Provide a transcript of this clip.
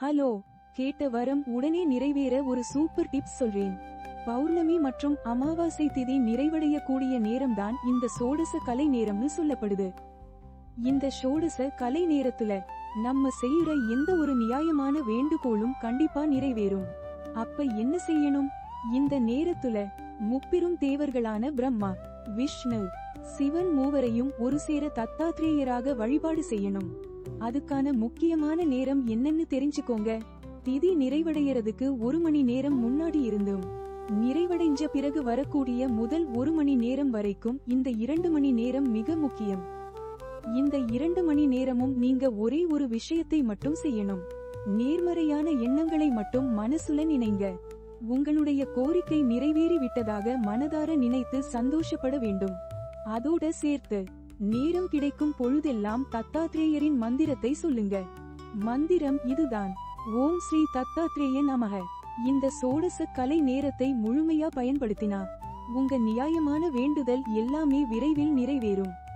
Hello கேட்ட வரம் உடனே நிறைவேற ஒரு சூப்பர் டிப்ஸ் சொல்றேன். பௌர்ணமி மற்றும் அமாவாசை திதி நிறைவடையக்கூடிய நேரம்தான் இந்த சோடச கலை நேரம்னு சொல்லப்படுது. இந்த சோடச கலை நேரத்துல நம்ம செய்யற எந்த ஒரு நியாயமான வேண்டுகோளும் கண்டிப்பா நிறைவேறும். அப்ப என்ன செய்யணும்? இந்த நேரத்துல முப்பெரும் தேவர்களான பிரம்மா விஷ்ணு சிவன் மூவரையும் ஒரு சேர தத்தாத்ரேயராக வழிபாடு செய்யணும். அதுக்கான முக்கியமான நேரம் என்னன்னு தெரிஞ்சுக்கோங்க. திதி நிறைவடையறதுக்கு ஒரு மணி நேரம் முன்னாடி இருந்தும். நிறைவடைஞ்ச பிறகு வரக்கூடிய முதல் ஒரு மணி நேரம் வரைக்கும் இந்த இரண்டு மணி நேரம் மிக முக்கியம். இந்த இரண்டு மணி நேரமும் நீங்க ஒரே ஒரு விஷயத்தை மட்டும் செய்யணும். நேர்மறையான எண்ணங்களை மட்டும் மனசுல நினைங்க. உங்களுடைய கோரிக்கை நிறைவேறி விட்டதாக மனதார நினைத்து சந்தோஷப்பட வேண்டும். அதோட சேர்த்து நேரம் கிடைக்கும் பொழுதெல்லாம் தத்தாத்ரேயரின் மந்திரத்தை சொல்லுங்க. மந்திரம் இதுதான். ஓம் ஸ்ரீ தத்தாத்ரேய நமக. இந்த சோடச கலை நேரத்தை முழுமையா பயன்படுத்தினா உங்க நியாயமான வேண்டுதல் எல்லாமே விரைவில் நிறைவேறும்.